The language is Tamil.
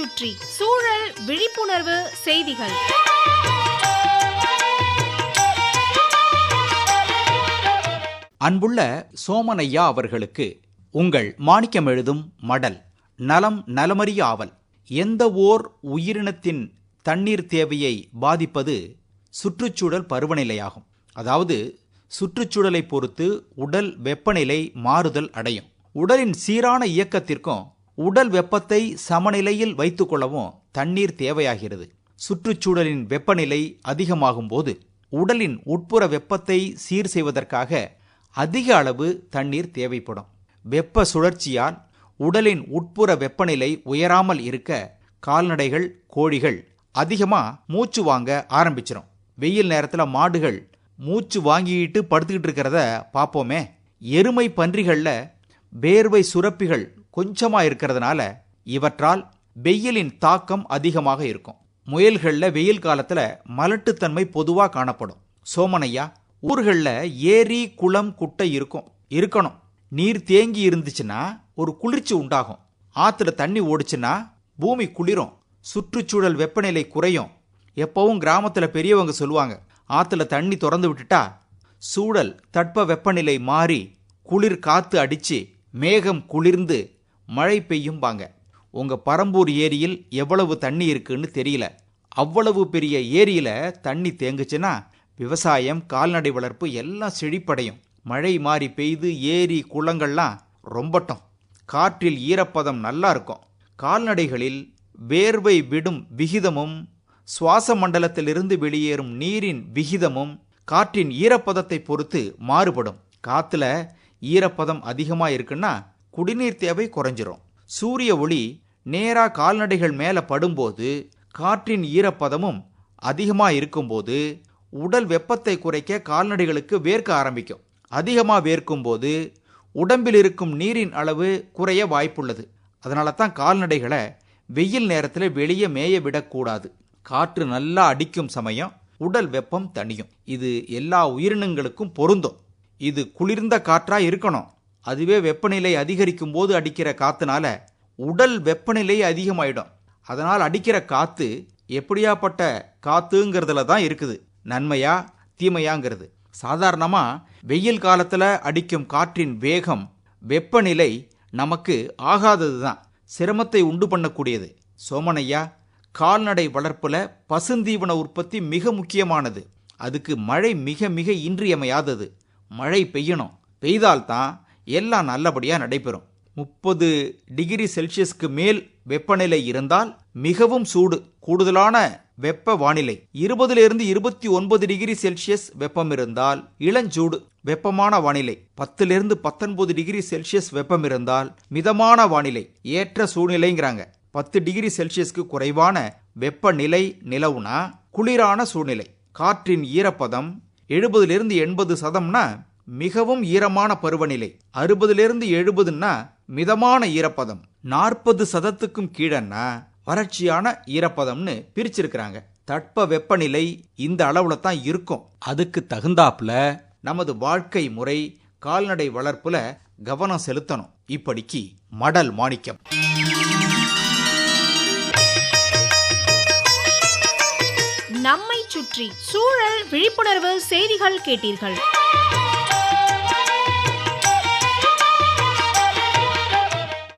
சுற்றி சூழல் விழிப்புணர்வு செய்திகள். அன்புள்ள சோமனையா அவர்களுக்கு உங்கள் மாணிக்கம் எழுதும் மடல் நலம் நலமறிய ஆவல். எந்த ஓர் உயிரினத்தின் தண்ணீர் தேவையை பாதிப்பது சுற்றுச்சூழல் பருவநிலையாகும். அதாவது சுற்றுச்சூழலை பொறுத்து உடல் வெப்பநிலை மாறுதல் அடையும். உடலின் சீரான இயக்கத்திற்கும் உடல் வெப்பத்தை சமநிலையில் வைத்துக்கொள்ளவும் தண்ணீர் தேவையாகிறது. சுற்றுச்சூழலின் வெப்பநிலை அதிகமாகும் போது உடலின் உட்புற வெப்பத்தை சீர் செய்வதற்காக அதிக அளவு தண்ணீர் தேவைப்படும். வெப்ப சுழற்சியால் உடலின் உட்புற வெப்பநிலை உயராமல் இருக்க கால்நடைகள் கோழிகள் அதிகமாக மூச்சு வாங்க ஆரம்பிச்சிடும் வெயில் நேரத்தில் மாடுகள் மூச்சு வாங்கிட்டு படுத்துக்கிட்டு இருக்கிறத பார்ப்போமே. எருமை பன்றிகளில் வேர்வை சுரப்பிகள் கொஞ்சமா இருக்கிறதுனால இவற்றால் வெயிலின் தாக்கம் அதிகமாக இருக்கும். முயல்கள்ல வெயில் காலத்துல மலட்டுத்தன்மை பொதுவாக காணப்படும். சோமனையா ஊர்களில் ஏரி குளம் குட்டை இருக்கும். இருக்கணும். நீர் தேங்கி இருந்துச்சுன்னா ஒரு குளிர்ச்சி உண்டாகும். ஆற்றுல தண்ணி ஓடுச்சுன்னா பூமி குளிரும். சுற்றுச்சூழல் வெப்பநிலை குறையும். எப்பவும் கிராமத்துல பெரியவங்க சொல்லுவாங்க ஆற்றுல தண்ணி திறந்து விட்டுட்டா சூழல் தட்ப வெப்பநிலை மாறி குளிர் காத்து அடிச்சு மேகம் குளிர்ந்து மழை பெய்யும்பாங்க. உங்கள் பரம்பூர் ஏரியில் எவ்வளவு தண்ணி இருக்குன்னு தெரியல. அவ்வளவு பெரிய ஏரியில் தண்ணி தேங்குச்சுன்னா விவசாயம் கால்நடை வளர்ப்பு எல்லாம் செழிப்படையும். மழை மாறி பெய்து ஏரி குளங்கள்லாம் ரொம்பட்டும். காற்றில் ஈரப்பதம் நல்லா இருக்கும். கால்நடைகளில் வேர்வை விடும் விகிதமும் சுவாச மண்டலத்திலிருந்து வெளியேறும் நீரின் விகிதமும் காற்றின் ஈரப்பதத்தை பொறுத்து மாறுபடும். காற்றுல ஈரப்பதம் அதிகமாக இருக்குன்னா குடிநீர் தேவை குறைஞ்சிரும். சூரிய ஒளி நேராக கால்நடைகள் மேலே படும்போது காற்றின் ஈரப்பதமும் அதிகமாக இருக்கும்போது உடல் வெப்பத்தை குறைக்க கால்நடைகளுக்கு வேர்க்க ஆரம்பிக்கும். அதிகமாக வேர்க்கும் போது உடம்பில் இருக்கும் நீரின் அளவு குறைய வாய்ப்புள்ளது. அதனால தான் கால்நடைகளை வெயில் நேரத்தில் வெளியே மேய விடக்கூடாது. காற்று நல்லா அடிக்கும் சமயம் உடல் வெப்பம் தணியும். இது எல்லா உயிரினங்களுக்கும் பொருந்தும். இது குளிர்ந்த காற்றாக இருக்கணும். அதுவே வெப்பநிலை அதிகரிக்கும் போது அடிக்கிற காத்துனால உடல் வெப்பநிலை அதிகமாயிடும். அதனால் அடிக்கிற காத்து எப்படியாப்பட்ட காத்துங்கிறதுல தான் இருக்குது. நன்மையா தீமையாங்கிறது. சாதாரணமாக வெயில் காலத்தில் அடிக்கும் காற்றின் வேகம் வெப்பநிலை நமக்கு ஆகாதது தான். சிரமத்தை உண்டு பண்ணக்கூடியது. சோமனையா கால்நடை வளர்ப்பில் பசுந்தீவன உற்பத்தி மிக முக்கியமானது. அதுக்கு மழை மிக மிக இன்றியமையாதது. மழை பெய்யணும். பெய்தால்தான் எல்லாம் நல்லபடியாக நடைபெறும். முப்பது டிகிரி செல்சியஸ்க்கு மேல் வெப்பநிலை இருந்தால் மிகவும் சூடு கூடுதலான வெப்ப வானிலை. இருபதிலிருந்து இருபத்தி ஒன்பது டிகிரி செல்சியஸ் வெப்பம் இருந்தால் இளஞ்சூடு வெப்பமான வானிலை. பத்திலிருந்து பத்தொன்பது டிகிரி செல்சியஸ் வெப்பம் இருந்தால் மிதமான வானிலை ஏற்ற சூழ்நிலைங்கிறாங்க. பத்து டிகிரி செல்சியஸ்க்கு குறைவான வெப்பநிலை நிலவுனா குளிரான சூழ்நிலை. காற்றின் ஈரப்பதம் எழுபதிலிருந்து எண்பது சதம்னா மிகவும் ஈரமான பருவநிலை. அறுபதுலேருந்து எழுபதுன்னா மிதமான ஈரப்பதம். நாற்பது சதத்துக்கும் கீழன்னா வறட்சியான ஈரப்பதம்னு பிரிச்சிருக்கிறாங்க. தட்ப வெப்பநிலை இந்த அளவுல தான் இருக்கும். அதுக்கு தகுந்தாப்புல நமது வாழ்க்கை முறை கால்நடை வளர்ப்புல கவனம் செலுத்தணும். இப்படிக்கு மடல் மாணிக்கம். நம்மை சுற்றி சூழல் விழிப்புணர்வு செய்திகள் கேட்டீர்கள்.